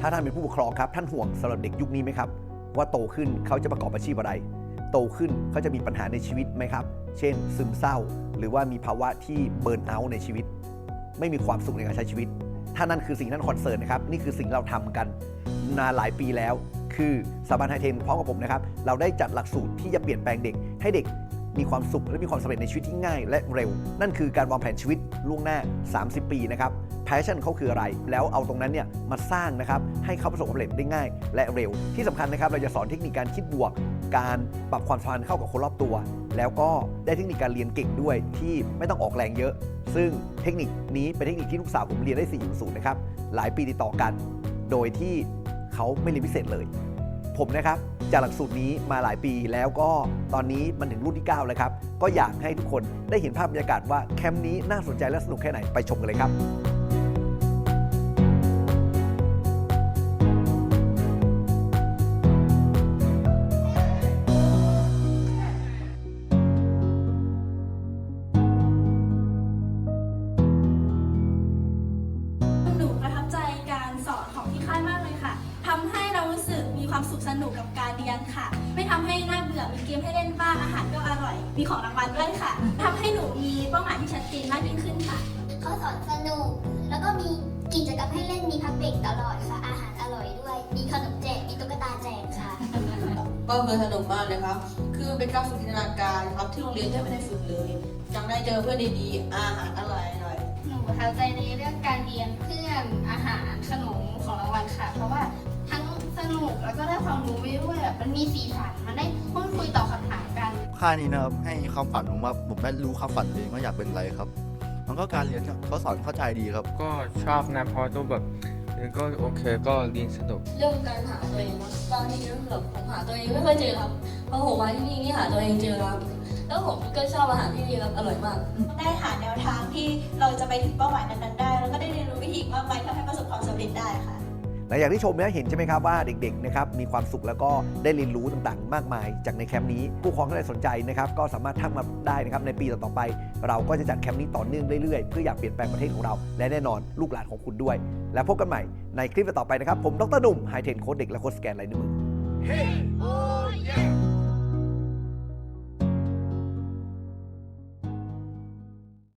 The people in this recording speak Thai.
ถ้าท่านเป็นผู้ปกครองครับท่านห่วงสำหรับเด็กยุคนี้ไหมครับ ว่าโตขึ้นเขาจะประกอบอาชีพอะไร โตขึ้นเขาจะมีปัญหาในชีวิตไหมครับ เช่น ซึมเศร้า หรือว่ามีภาวะที่เบิร์นเอาท์ในชีวิต ไม่มีความสุขในการใช้ชีวิต ถ้านั่นคือสิ่งที่ท่านคอนเซิร์นนะครับนี่คือสิ่งเราทำกันนานหลายปีแล้ว คือสถาบันไฮเทนพร้อมกับผมนะครับเราได้จัดหลักสูตรที่จะเปลี่ยนแปลงเด็ก ให้เด็กมีความสุขและมีความสำเร็จในชีวิตที่ง่ายและเร็ว นั่นคือการวางแผนชีวิตล่วงหน้า 30 ปีนะครับ พชชั่นเขาคืออะไร แล้วเอาตรงนั้นเนี่ยมาสร้างนะครับให้เขาประสบความสำเร็จได้ง่าย และเร็ว ที่สำคัญนะครับเราจะสอนเทคนิคการคิดบวก การปรับความสัมพันธ์เข้ากับคนรอบตัว แล้วก็ได้เทคนิคการเรียนเก่งด้วยที่ไม่ต้องออกแรงเยอะ ซึ่งเทคนิคนี้เป็นเทคนิคที่ลูกสาวผมเรียนได้4 0 0นะครับหลายปีติดต่อกัน โดยที่เขาไม่เรียนพิเศษเลย ผมนะครับจากหลักสูตรนี้มาหลายปีแล้วก็ตอนนี้มันถึงรุ่นที่ 9 แล้วครับ ก็อยากให้ทุกคนได้เห็นภาพบรรยากาศว่าแคมป์นี้น่าสนใจและสนุกแค่ไหนไปชมกันเลยครับ ความสุขสนุกกับการเรียนค่ะ ไม่ทำให้น่าเบื่อมีเกมให้เล่นบ้างอาหารก็อร่อย มีของรางวัลด้วยค่ะทำให้หนูมีเป้าหมายที่ชัดเจนมากยิ่งขึ้นค่ะเขาสอนสนุก แล้วก็มีกิจกรรมให้เล่นมีพักเบรกตลอดค่ะ อาหารอร่อยด้วย มีขนมแจกมีตุ๊กตาแจกค่ะก็คือสนุกมากเลยครับ คือเป็นการฝึกจินตนาการครับที่โรงเรียนแทบไม่ได้ฝึกเลยยังได้เจอเพื่อนดีๆ อาหารอร่อยอร่อยหนูประทับใจในเรื่องการเรียนเพื่อนอาหารขนมของรางวัลค่ะ เพราะว่าทั้งส นุกแล้วก็ได้ความรู้ไปด้วยแบบมันมีสีสันมันได้พูดคุยตอบคำถามกันค่ายนี้นะครับให้ความฝันผมว่าผมได้รู้ความฝันตัวเองว่าอยากเป็นอะไรครับ มันก็การเรียนเขาสอนเข้าใจดีครับ ก็ชอบนะเพราะตัวแบบเรียนก็โอเคก็เรียนสนุก เรื่องการหาตัวเองนะบางทีแบบผมหาตัวเองไม่ค่อยเจอครับพอผมมาที่นี่นี่หาตัวเองเจอครับแล้วผมก็ชอบอาหารที่นี่ครับอร่อยมาก ได้หาแนวทางที่เราจะไปถึงเป้าหมายนั้นๆได้ แล้วก็ได้เรียนรู้วิธีมากมายทำให้ประสบความสำเร็จได้ค่ะ หลังจากที่ชมเนี่ยเห็นใช่ไหมครับว่าเด็กๆนะครับมีความสุขแล้วก็ได้เรียนรู้ต่างๆ มากมาย จากในแคมป์นี้ผู้ปกครองท่านใดสนใจนะครับก็สามารถทักมาได้นะครับในปีต่อๆไป เราก็จะจัดแคมป์นี้ต่อเนื่องเรื่อยๆ เพื่ออยากเปลี่ยนแปลงประเทศของเรา และแน่นอนลูกหลานของคุณด้วย แล้วพบกันใหม่ในคลิปต่อไปนะครับผมดรหนุ่มไฮเทนโค้ดเด็กและโค้ดสแกนลายนิ้วมือ Hey, oh yeah.